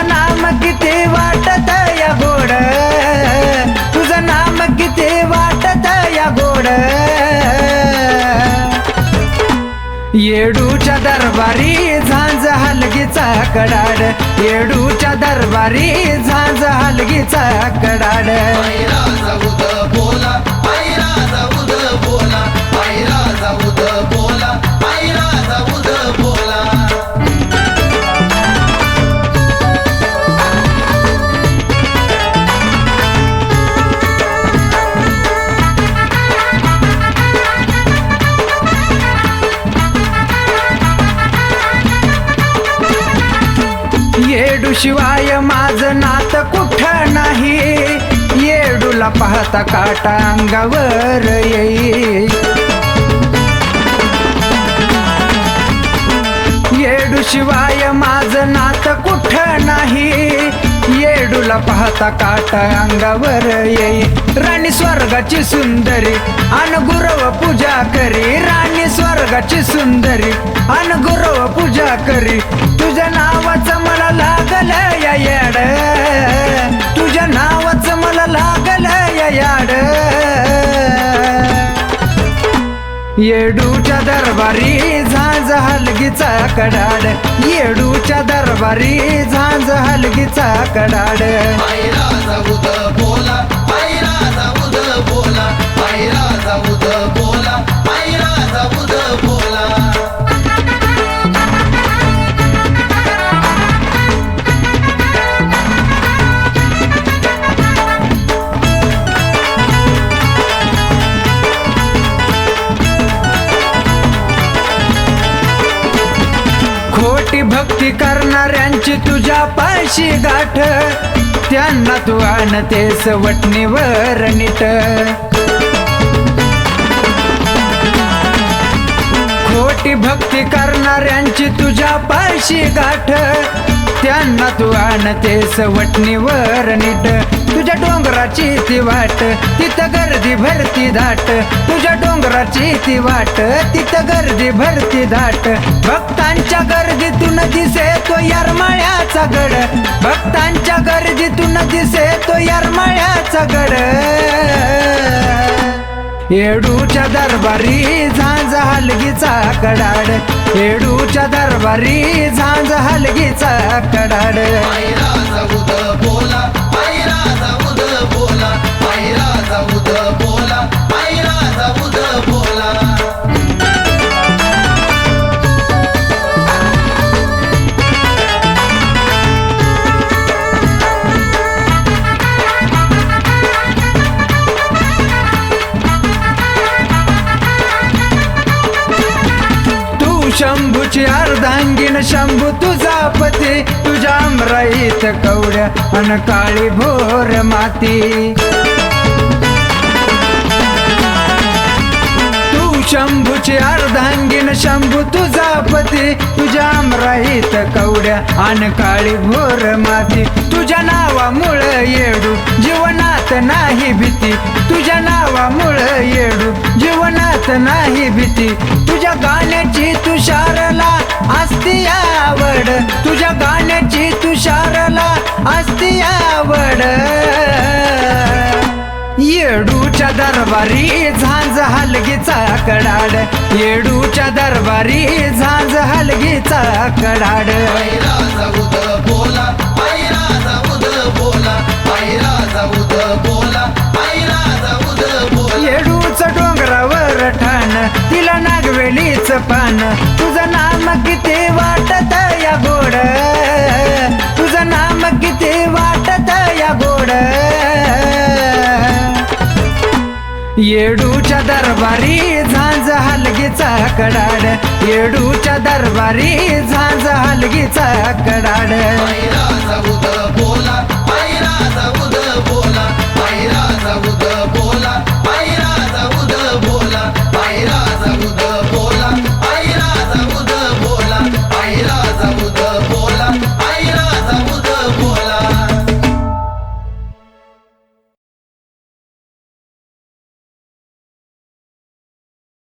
तुझं नाम किती वाटत या गोड? तुझं नाम किती वाटत या गोड? येडूच्या दरबारी झांज हलगीचा कडाड. येडूच्या दरबारी झांज हलगीचा कडाड. बोला. शिवाय माझं नात कुठ नाही? येडूला पाहता काटा अंगावर येई येडू शिवाय माझं नात कुठ नाही? येडूला पाहता काट अंगावर येई. राणी स्वर्गाची सुंदरी अन गुरव पूजा करी. राणी स्वर्गाची सुंदरी अन गुरव पूजा करी. तुझ्या नावाचं मला लागलं या याड येडूच्या दरबारी झांज हलगीचा कडाड. येडूच्या दरबारी झांज हलगीचा कडाड. पायरा जाऊद बोला पायरा जाऊद बोला पायरा जाऊद भक्ती करणाऱ्यांची तुझ्या पाशी गाठ. त्यांना तू आणते सवटणीवर नीट. खोटी भक्ती करणाऱ्यांची तुझ्या पाशी गाठ. त्यांना तू आणते सवटणीवर नीट. तुझ्या डोंगराची ती वाट तिथं गर्दी भरती दाट. तुझ्या डोंगराची ती वाट तिथं गर्दी भरती दाट. भक्तांच्या गर्दीतून दिसे तो यरमाळ्याचा गड. भक्तांच्या गर्दीतून दिसे तो यरमाळ्याचा गड. येडूच्या दरबारी झांज हलगीचा कडाड. येडूच्या दरबारी झांज हलगीचा कडाड. बोला बोला बोला बोला अर्धांगीन शंभू तुझा पती तुझ्या अमराईत कवड्या अन काळी भोर माती. तू शंभूची अर्धांगीण शंभू तुझा पती तुझ्या अमराईत कवड्या अन काळी भोर माती. तुझ्या नावामुळं येडू जीवनात नाही भीती. तुझ्या नावामुळं येडू जीवनात नाही भीती. तुझ्या गाण्याची तुषार असती आवड. तुझ्या गाण्याची तुषारला असती आवड. येडूच्या दरबारी झांज हलगीचा कडाड. येडूच्या दरबारी झांज हलगीचा कडाड. बोला बोला. येडूच डोंगरावर ठाण तिला नागवेलीच पान. तुझं नाम किती वाटत या गोड? तुझं नाम किती वाटत या गोड? येडूच्या दरबारी झांज हलगीचा कडाड. येडूच्या दरबारी झांज हलगीचा कडाड. बोला